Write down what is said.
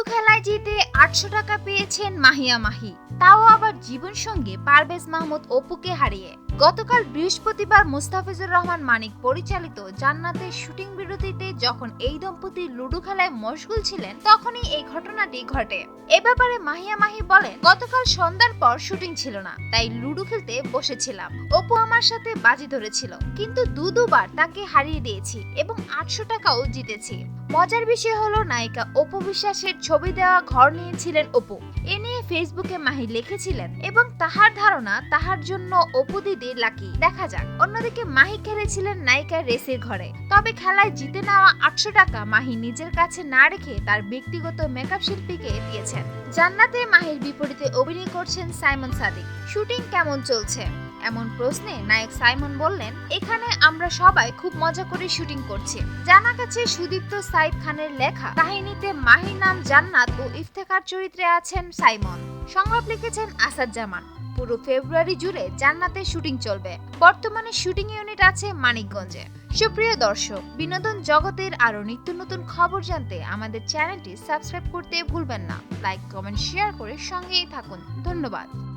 Ludo খেলায় জিতে আটশো টাকা পেয়েছেন মাহিয়া মাহি। তাও আবার জীবন সঙ্গে পারভেজ মাহমুদ অপুকে হারিয়ে। গতকাল বৃহস্পতিবার মুস্তাফিজুর রহমান মানিক পরিচালিত জান্নাতের শুটিং বিরতিতে যখন এই দম্পতি লুডো খেলায় মশগুল ছিলেন, তখনই এই ঘটনাটি ঘটে। এ ব্যাপারে মাহিয়া মাহি বলেন, গতকাল সন্ধ্যার পর শুটিং ছিল না, তাই লুডো খেলতে বসেছিলাম। অপু আমার সাথে বাজি ধরেছিল, কিন্তু দু দুবার তাকে হারিয়ে দিয়েছি এবং আটশো টাকাও জিতেছি। মজার বিষয় হলো, নায়িকা অপু বিশ্বাসের ছবি দেওয়া ঘর নিয়েছিলেন অপু। এ নিয়ে ফেসবুকে মাহি লিখেছিলেন এবং তাহার ধারণা, তাহার জন্য অপু দিদি লাকি। দেখা যাক। অন্যদিকে মাহি খেলেছিলেন নায়িকার রেসের ঘরে। তবে খেলায় জিতে নেওয়া আটশো টাকা মাহি নিজের কাছে না রেখে তার ব্যক্তিগত মেকআপ শিল্পীকে দিয়েছেন। জান্নাতে মাহির বিপরীতে অভিনয় করছেন সাইমন সাদিক। শুটিং কেমন চলছে? এমন প্রশ্নে নায়ক সাইমন বললেন, এখানে আমরা সবাই খুব মজা করে শুটিং করছি। জানা গেছে সুদীপ্ত সাইদ খানের লেখা কাহিনীতে মাহির নাম জান্নাত ও ইফতেখার চরিত্রে আছেন সাইমন। সংলাপ লিখেছেন আসাদ জামান। পুরো ফেব্রুয়ারি জুড়ে জান্নাতের শুটিং চলবে। বর্তমানে শুটিং ইউনিট আছে মানিকগঞ্জে। সুপ্রিয় দর্শক, বিনোদন জগতের আরও নিত্য নতুন খবর জানতে আমাদের চ্যানেলটি সাবস্ক্রাইব করতে ভুলবেন না। লাইক, কমেন্ট, শেয়ার করে সঙ্গেই থাকুন। ধন্যবাদ।